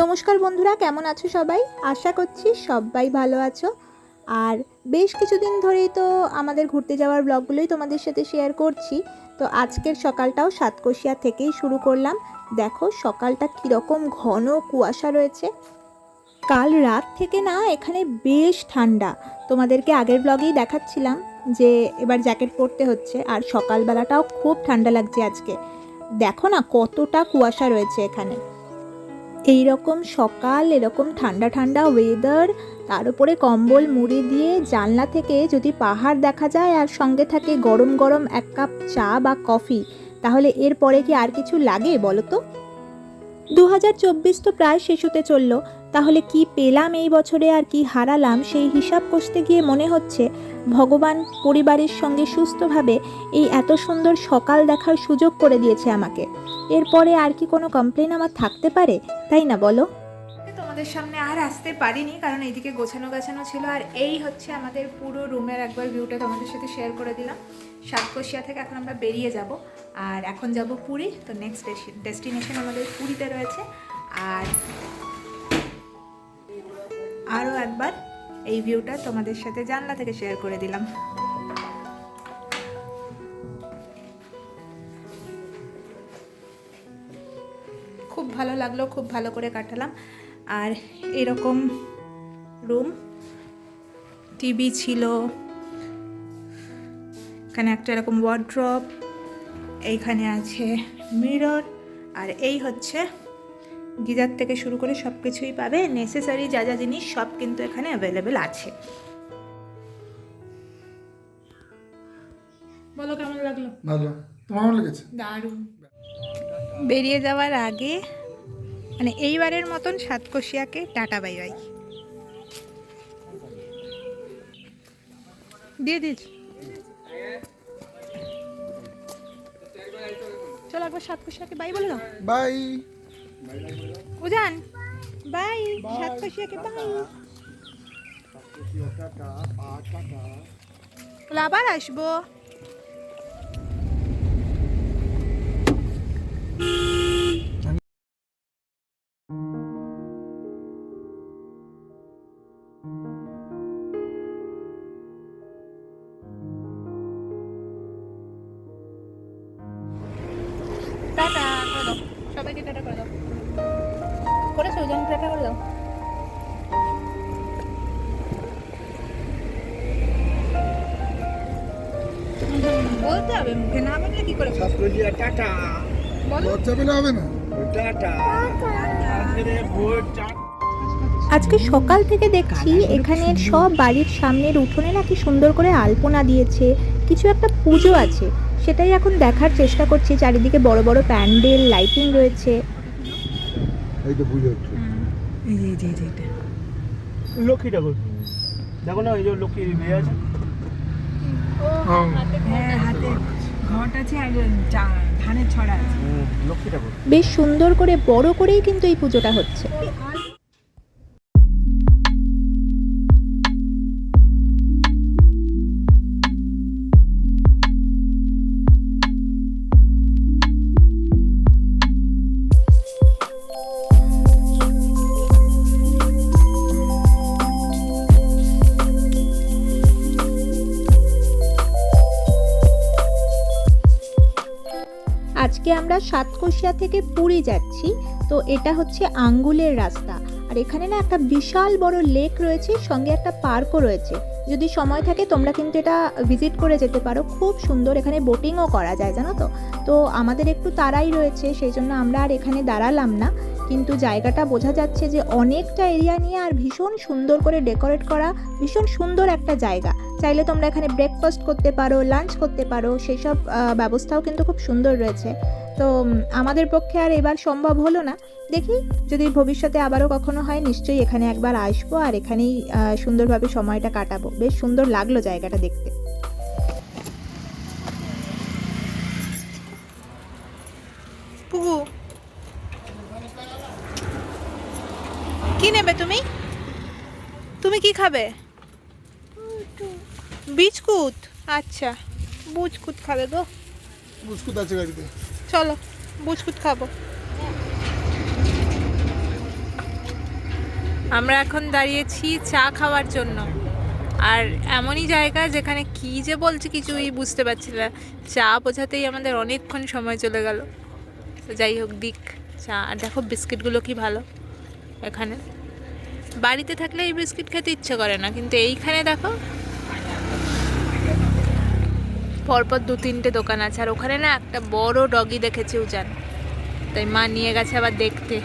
নমস্কার বন্ধুরা, কেমন আছো সবাই? আশা করছি সবাই ভালো আছো। আর বেশ কিছুদিন ধরেই তো আমাদের ঘুরতে যাওয়ার ব্লগগুলোই তোমাদের সাথে শেয়ার করছি। তো আজকের সকালটাও সাতকোশিয়া থেকেই শুরু করলাম। দেখো সকালটা কীরকম ঘন কুয়াশা রয়েছে। কাল রাত থেকে না এখানে বেশ ঠান্ডা। তোমাদেরকে আগের ব্লগেই দেখাচ্ছিলাম যে এবার জ্যাকেট পরতে হচ্ছে, আর সকালবেলাটাও খুব ঠান্ডা লাগছে আজকে। দেখো না কতটা কুয়াশা রয়েছে এখানে। এই রকম সকাল, এরকম ঠান্ডা ঠান্ডা ওয়েদার তার উপরে কম্বল, মুড়ি দিয়ে জানলা থেকে যদি পাহাড় দেখা যায় আর সঙ্গে থাকে গরম গরম এক কাপ চা বা কফি, তাহলে এরপরে কি আর কিছু লাগে বলো তো? দু হাজার চব্বিশ তো প্রায় শেষ হতে চলল, তাহলে কি পেলাম এই বছরে আর কি হারালাম সেই হিসাব কষতে গিয়ে মনে হচ্ছে? ভগবান পরিবারের সঙ্গে সুস্থভাবে এই এত সুন্দর সকাল দেখার সুযোগ করে দিয়েছে আমাকে। এরপরে আর কি কোনো কমপ্লেন আমার থাকতে পারে? তাই না বলো? তোমাদের সামনে আর আসতে পারিনি, কারণ এইদিকে গোছানো গাছানো ছিল, আর এই হচ্ছে আমাদের পুরো রুমের একবার ভিউটা তোমাদের সাথে শেয়ার করে দিলাম। সাতকোশিয়া থেকে এখন আমরা বেরিয়ে যাব, আর এখন যাব পুরী, তো নেক্সট ডেস্টিনেশন আমাদের পুরীতে রয়েছে, আর আরও একবার এই ভিউটা তোমাদের সাথে জানলা থেকে শেয়ার করে দিলাম। ভালো লাগল খুব ভালো করে কাটালাম। আর এরকম রুম টিভি ছিল এখানে একটা এরকম ওয়ার্ড্রপ এইখানে আছে মিরর আর এই হচ্ছে গিজার থেকে শুরু করে সব কিছুই পাবে। নেসেসারি যা যা জিনিস সব কিন্তু এখানে অ্যাভেলেবেল আছে। বলো কেমন লাগল? ভালো। তোমার লেগেছে? দারুণ। বেরিয়ে যাওয়ার আগে মানে এইবারের মতন সাতকোশিয়াকে টাটা বাই বাই। দিয়ে দিয়েছি চলো একবার সাতকোশিয়াকে বাই বলে দাও। বাই। উজান বাই সাতকোশিয়াকে বাই। আবার আসব। বলতে হবে মুখে না বললে কি করে টাটা। বলো। লজ্জা পেলে হবে না? টাটা। আজকে সকাল থেকে দেখছি এখানের সব বাড়ির সামনের উঠোনে নাকি সুন্দর করে আলপনা দিয়েছে কিছু একটা পুজো আছে সেটাই এখন দেখার চেষ্টা করছি চারিদিকে বড় বড় প্যান্ডেল লাইটিং রয়েছে। এই তো পুজো হচ্ছে। লক্ষ্মী ঠাকুর দেখো না এই যে লক্ষ্মী মেয়ে আছে। হ্যাঁ। হাতে ঘট আছে আর ধানের ছড়া আছে। হুম, লক্ষ্মী ঠাকুর বেশ সুন্দর করে বড় করেই কিন্তু এই পুজোটা হচ্ছে। আজকে আমরা সাতকোশিয়া থেকে পুরী যাচ্ছি। তো এটা হচ্ছে আঙ্গুলের রাস্তা। আর এখানে না একটা বিশাল বড় লেক রয়েছে, সঙ্গে একটা পার্কও রয়েছে। যদি সময় থাকে তোমরা কিন্তু এটা ভিজিট করে যেতে পারো। খুব সুন্দর এখানে বোটিংও করা যায়, জানো তো? তো আমাদের একটু তাড়াই রয়েছে, সেই জন্য আমরা আর এখানে দাঁড়ালাম না। কিন্তু জায়গাটা বোঝা যাচ্ছে যে অনেকটা এরিয়া নিয়ে আর ভীষণ সুন্দর করে ডেকোরেট করা ভীষণ সুন্দর একটা জায়গা। চাইলে তোমরা এখানে ব্রেকফাস্ট করতে পারো লাঞ্চ করতে পারো সেই সব ব্যবস্থাও কিন্তু খুব সুন্দর রয়েছে। তো আমাদের পক্ষে আর এবার সম্ভব হলো না। দেখি, যদি ভবিষ্যতে আবারও কখনো হয়, নিশ্চয়ই এখানে একবার আসব আর এখানেই সুন্দরভাবে সময়টা কাটাবো। বেশ সুন্দর লাগল জায়গাটা দেখতে। খাবে? বিস্কুট আচ্ছা বুচকুট খাবে গো। বুসকুট আছে গাড়িতে চলো বুচকুট খাব। আমরা এখন দাঁড়িয়েছি চা খাওয়ার জন্য। আর এমনই জায়গা যেখানে কি যে বলছে কিছুই বুঝতে পারছি না। চা বোঝাতেই আমাদের অনেকক্ষণ সময় চলে গেল। যাই হোক দিক চা। আর দেখো বিস্কিটগুলো কি ভালো এখানে। বাড়িতে থাকলে এই বিস্কিট খেতে ইচ্ছে করে না কিন্তু এইখানে দেখো। পরপর দু তিনটে দোকান আছে আর ওখানে না একটা বড় ডগি দেখেছি উজান। তাই মা নিয়ে গেছে আবার দেখতে।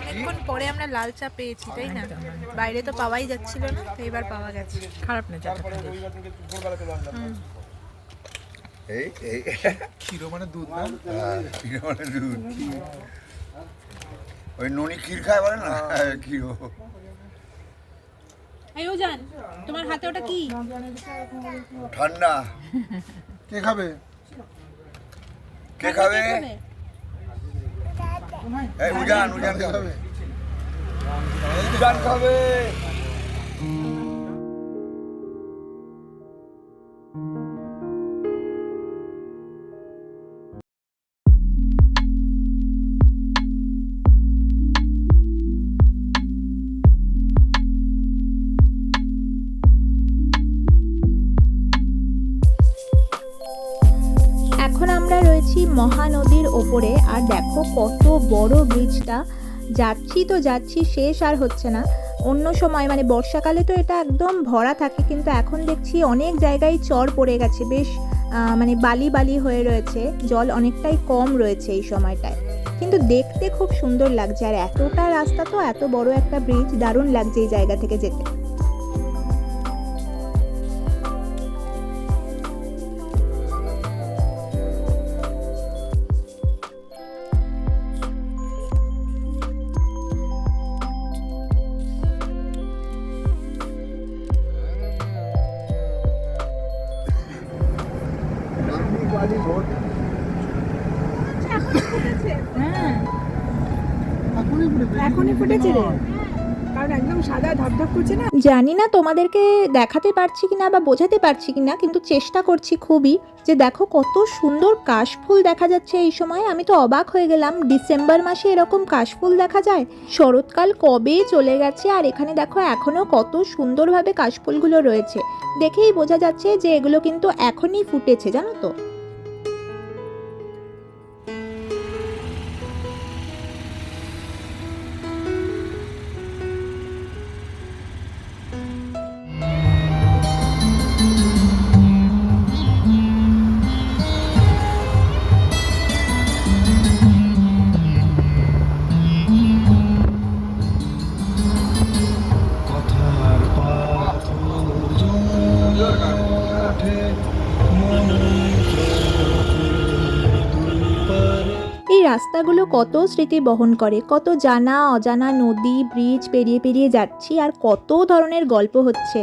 অনেকক্ষণ পরে আমরা লাল চা পেয়েছি তাই না? বাইরে তো পাওয়াই যাচ্ছিল না তো এবার পাওয়া গেছে। খারাপ না চাটা এই এই। ক্ষীর মানে দুধ না? হ্যাঁ, ক্ষীর মানে দুধ। ওই ননি ক্ষীর খায় বলে না? কি ক্ষীর এই উজান তোমার হাতে ওটা কি? ঠান্ডা। কে খাবে? কে খাবে? এই উজান উজান কে খাবে। খাবে? উজান খাবে। ওপরে আর দেখো কত বড় ব্রিজটা যাচ্ছি তো যাচ্ছি, শেষ আর হচ্ছে না। অন্য সময় মানে বর্ষাকালে তো এটা একদম ভরা থাকে, কিন্তু এখন দেখছি অনেক জায়গায় চর পড়ে গেছে। বেশ মানে বালি বালি হয়ে রয়েছে, জল অনেকটাই কম রয়েছে এই সময়টায়। কিন্তু দেখতে খুব সুন্দর লাগছে, আর এতটা রাস্তা তো এত বড় একটা ব্রিজ দারুণ লাগছে এই জায়গা থেকে যেতে। জানি না তোমাদেরকে দেখাতে পারছি কি না বা বোঝাতে পারছি কি না কিন্তু চেষ্টা করছি খুবই যে দেখো কত সুন্দর কাশফুল দেখা যাচ্ছে এই সময়। আমি তো অবাক হয়ে গেলাম, ডিসেম্বর মাসে এরকম কাশফুল দেখা যায়? শরৎকাল কবে চলে গেছে? আর এখানে দেখো এখনও কত সুন্দরভাবে কাশফুলগুলো রয়েছে। দেখেই বোঝা যাচ্ছে যে এগুলো কিন্তু এখনই ফুটেছে, জানো তো? রাস্তাগুলো কত স্মৃতি বহন করে কত জানা অজানা নদী ব্রিজ পেরিয়ে পেরিয়ে যাচ্ছি আর কত ধরনের গল্প হচ্ছে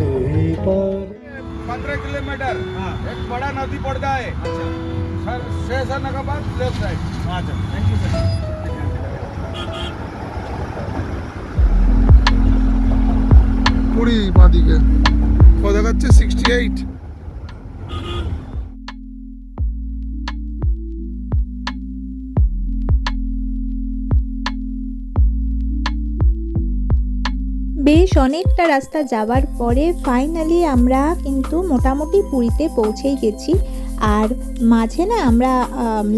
দুই পার पंद्रह किलोमीटर एक बड़ा नदी पड़ता है सर शेष आने के बाद लेफ्ट साइड আচ্ছা থ্যাংক ইউ স্যার কুড়ি বাঁদিকে কত দেখাচ্ছে সিক্সটি এইট অনেকটা রাস্তা যাওয়ার পরে ফাইনালি আমরা কিন্তু মোটামুটি পুরীতে পৌঁছেই গেছি। আর মাঝে না আমরা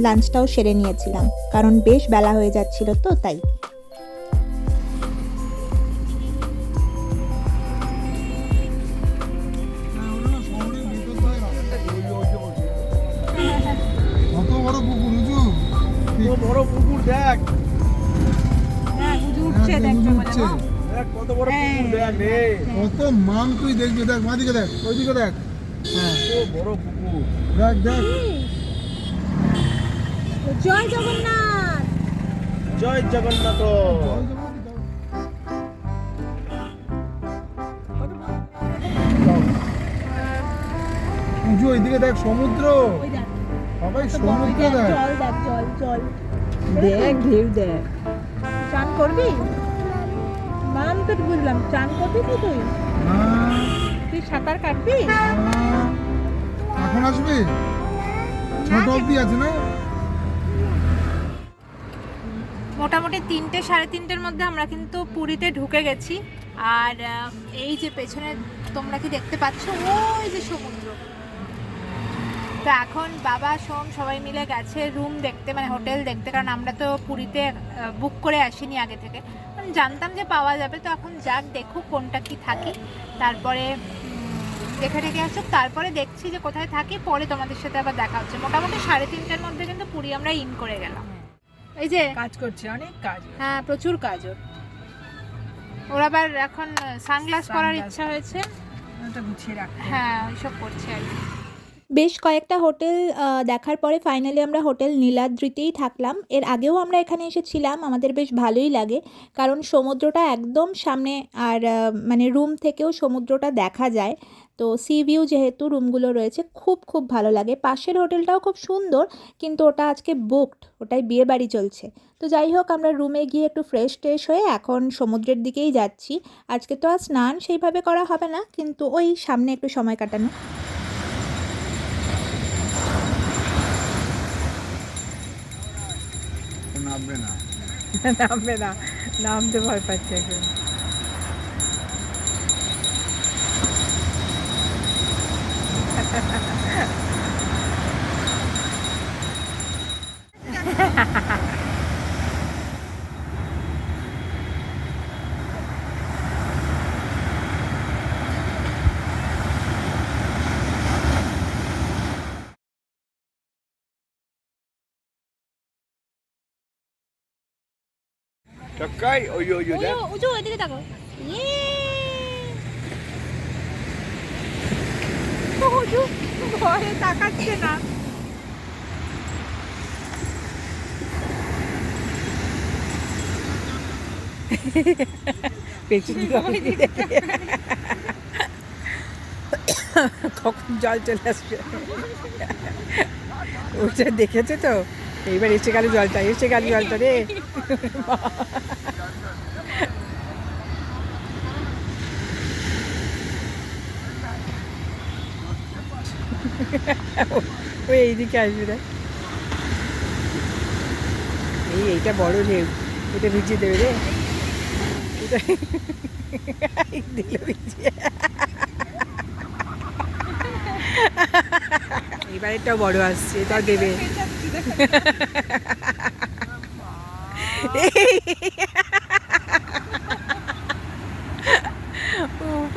লাঞ্চটাও সেরে নিয়েছিলাম কারণ বেশ বেলা হয়ে যাচ্ছিল তো তাই। পুকুর বড় পুকুর দেখ। হ্যাঁ উঠছে হ্যাঁ, কত বড় হ্যাঁ। পুকুর দেখ রে। কত মান তুই দেখবি দেখ মাদিকে দেখ ওইদিকে দেখ। হ্যাঁ। কত বড় পুকুর। দেখ দেখ। জয় জগন্নাথ। জয় জগন্নাথ। উঁচু ওইদিকে দেখ সমুদ্র। সবাই সমুদ্র দেখ। জল দেখ জল জল। দেখ ঢেউ দেখ। চান করবি? তো বুঝলাম চান করবি তো তুই? তুই সাঁতার কাটবি। এখন আসবি? ছোট আছে না? মোটামুটি তিনটে সাড়ে তিনটের মধ্যে আমরা কিন্তু পুরীতে ঢুকে গেছি। আর এই যে পেছনে তোমরা কি দেখতে পাচ্ছ? ওই যে সমুদ্র। তো এখন বাবা সোম সবাই মিলে গেছে রুম দেখতে মানে হোটেল দেখতে কারণ আমরা তো পুরীতে বুক করে আসিনি আগে থেকে। কারণ জানতাম যে পাওয়া যাবে তো এখন যাক দেখুক কোনটা কি থাকে। তারপরে দেখে টেকে আসুক তারপরে দেখছি যে কোথায় থাকি পরে তোমাদের সাথে আবার দেখা হচ্ছে। মোটামুটি সাড়ে তিনটের মধ্যে কিন্তু পুরী আমরা ইন করে গেলাম। এই যে কাজ করছে অনেক কাজ। হ্যাঁ প্রচুর কাজ ওর। ওর আবার এখন সানগ্লাস পরার Sunglass। ইচ্ছা হয়েছে। ওটা গুছিয়ে রাখতে। হ্যাঁ ওইসব করছে আর কি। বেশ কয়েকটা হোটেল দেখার পরে ফাইনালি আমরা হোটেল নীলাদ্রিতেই থাকলাম। এর আগেও আমরা এখানে এসেছিলাম, আমাদের বেশ ভালোই লাগে। কারণ সমুদ্রটা একদম সামনে আর মানে রুম থেকেও সমুদ্রটা দেখা যায়। তো সি ভিউ যেহেতু রুমগুলো রয়েছে, খুব খুব ভালো লাগে। পাশের হোটেলটাও খুব সুন্দর, কিন্তু ওটা আজকে বুকড ওটাই বিয়ে বাড়ি চলছে। তো যাই হোক, আমরা রুমে গিয়ে একটু ফ্রেশ ট্রেশ হয়ে এখন সমুদ্রের দিকেই যাচ্ছি। আজকে তো আর স্নান সেইভাবে করা হবে না, কিন্তু ওই সামনে একটু সময় কাটানো। নামবে না। নামবে না। নামতে ভয় পাচ্ছে এখন। চক্কাই ওই ওই ওই। উজু ওইদিকে দেখো ভয়ে তাকাচ্ছে না কখন জল চলে আসবে ওইটা দেখেছে তো এইবার এসে গেল জলটা এসে গেল জলটা রে ওই এইদিকে আসবে রে এই এইটা বড় ঢেউ, এটা ভিজিয়ে দেবে রে। এটা দিল ভিজিয়ে। এবার বড় আসছে এটাও দেবে।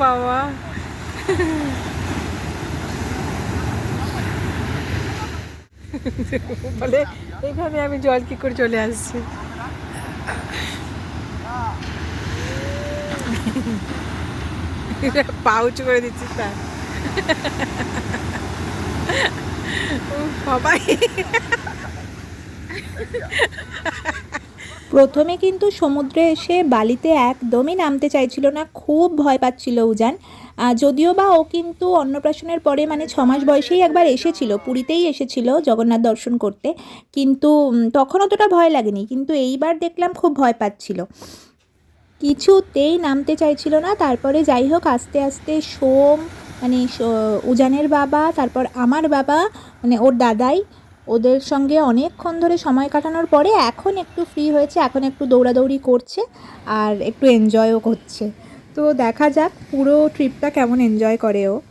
বাবা। বলে এখানে আমি জল কি করে চলে আসছি? পাউচ করে দিচ্ছি তার ও বাবাই। প্রথমে কিন্তু সমুদ্রে এসে বালিতে একদমই নামতে চাইছিল না, খুব ভয় পাচ্ছিল উজান। যদিও বা ও কিন্তু অন্নপ্রাশনের পরে মানে ছ মাস বয়সেই একবার এসেছিল, পুরীতেই এসেছিল জগন্নাথ দর্শন করতে, কিন্তু তখন অতটা ভয় লাগেনি, কিন্তু এইবার দেখলাম খুব ভয় পাচ্ছিল। কিছুতেই নামতে চাইছিল না, তারপরে যাই হোক, আস্তে আস্তে সোম মানে উজানের বাবা, তারপর আমার বাবা মানে ওর দাদাই ওদের সঙ্গে অনেকক্ষণ ধরে সময় কাটানোর পরে এখন একটু ফ্রি হয়েছে, এখন একটু দৌড়াদৌড়ি করছে আর একটু এনজয়ও করছে। তো দেখা যাক পুরো ট্রিপটা কেমন এনজয় করে ও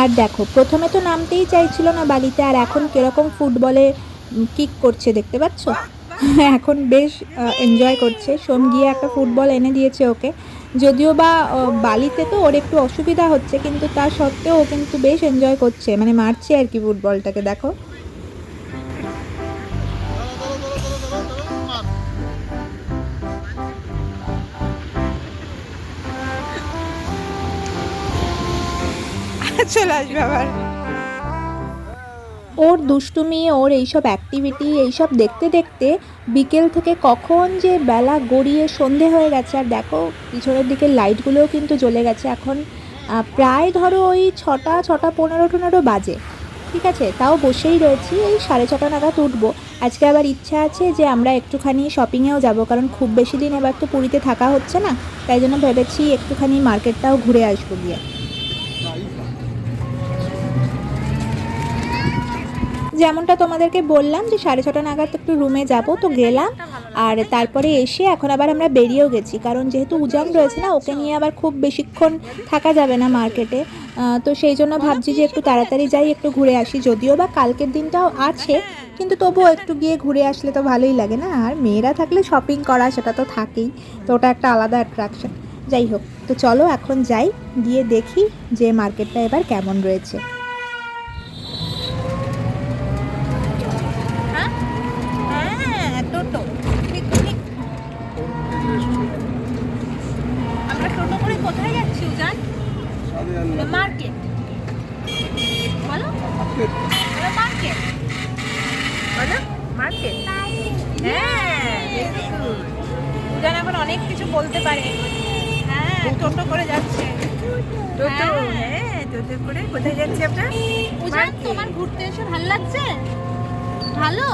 আর দেখো, প্রথমে তো নামতেই চাইছিল না বালিতে, আর এখন কীরকম ফুটবলে কিক করছে দেখতে পাচ্ছ? এখন বেশ এনজয় করছে। সোম গিয়ে একটা ফুটবল এনে দিয়েছে ওকে। যদিও বা বালিতে তো ওর একটু অসুবিধা হচ্ছে, কিন্তু তা সত্ত্বেও কিন্তু বেশ এনজয় করছে। মানে মারছে আর কি ফুটবলটাকে, দেখো। চলে আসবে আবার। ওর দুষ্টুমি, ওর এইসব অ্যাক্টিভিটি এইসব দেখতে দেখতে বিকেল থেকে কখন যে বেলা গড়িয়ে সন্ধে হয়ে গেছে। আর দেখো, পিছনের দিকে লাইটগুলোও কিন্তু জ্বলে গেছে। এখন প্রায় ধরো ওই ছটা ছটা পনেরো টনেরো বাজে। ঠিক আছে? তাও বসেই রয়েছি। এই সাড়ে ছটা নাগাদ উঠবো। আজকে আবার ইচ্ছা আছে যে আমরা একটুখানি শপিংয়েও যাব। কারণ খুব বেশি দিন এবার তো পুরীতে থাকা হচ্ছে না। তাই জন্য ভেবেছি একটুখানি মার্কেটটাও ঘুরে আসব গিয়ে। যেমনটা তোমাদেরকে বললাম যে সাড়ে ছটা নাগাদ একটু রুমে যাব, তো গেলাম। আর তারপরে এসে এখন আবার আমরা বেরিয়েও গেছি, কারণ যেহেতু উজান রয়েছে না, ওকে নিয়ে আবার খুব বেশিক্ষণ থাকা যাবে না মার্কেটে। তো সেই জন্য ভাবছি যে একটু তাড়াতাড়ি যাই, একটু ঘুরে আসি। যদিও বা কালকের দিনটাও আছে, কিন্তু তবুও একটু গিয়ে ঘুরে আসলে তো ভালোই লাগে না। আর মেয়েরা থাকলে শপিং করা, সেটা তো থাকেই, তো ওটা একটা আলাদা অ্যাট্রাকশন যাই হোক, তো চলো এখন যাই, গিয়ে দেখি যে মার্কেটটা এবার কেমন রয়েছে। করে। কোথায় যাচ্ছি আমরা? উজান তোমার ঘুরতে এসে ভালো লাগছে? ভালো?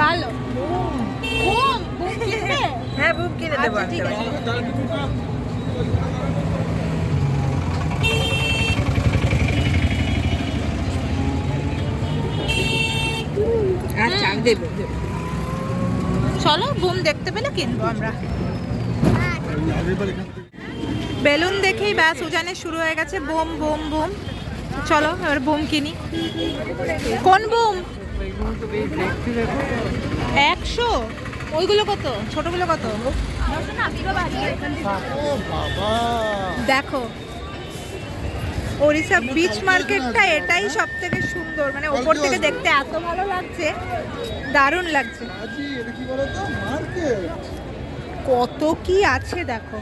ভালো। বুম বুম কিনবে হ্যাঁ বুম কিনে দেবো ঠিক আছে। আচ্ছা আমি দেবো চলো বুম দেখতে পেলে কিনবো আমরা। বেলুন দেখেই ব্যাস উজানে শুরু হয়ে গেছে বুম বুম বুম। চলো এবার বুম কিনি। কোন বুম? একশো? ওইগুলো কত? ছোটগুলো কত? দেখো ওড়িশা বিচ মার্কেটটা এটাই সব থেকে সুন্দর। মানে ওপর থেকে দেখতে এত ভালো লাগছে দারুণ লাগছে। কত কি আছে দেখো।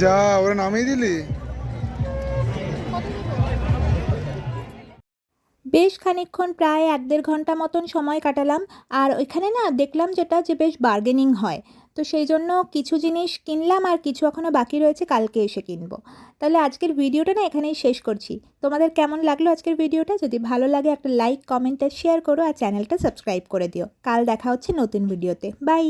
যা ওরা নামিয়ে দিলি বেশ খানিকক্ষণ প্রায় এক দেড় ঘণ্টা মতন সময় কাটালাম আর ওইখানে না দেখলাম যেটা যে বেশ বার্গেনিং হয়। তো সেই জন্য কিছু জিনিস কিনলাম আর কিছু এখনও বাকি রয়েছে, কালকে এসে কিনবো। তাহলে আজকের ভিডিওটা না এখানেই শেষ করছি। তোমাদের কেমন লাগল আজকের ভিডিওটা? যদি ভালো লাগে একটা লাইক কমেন্ট আর শেয়ার করো আর চ্যানেলটা সাবস্ক্রাইব করে দিও। কাল দেখা হচ্ছে নতুন ভিডিওতে বাই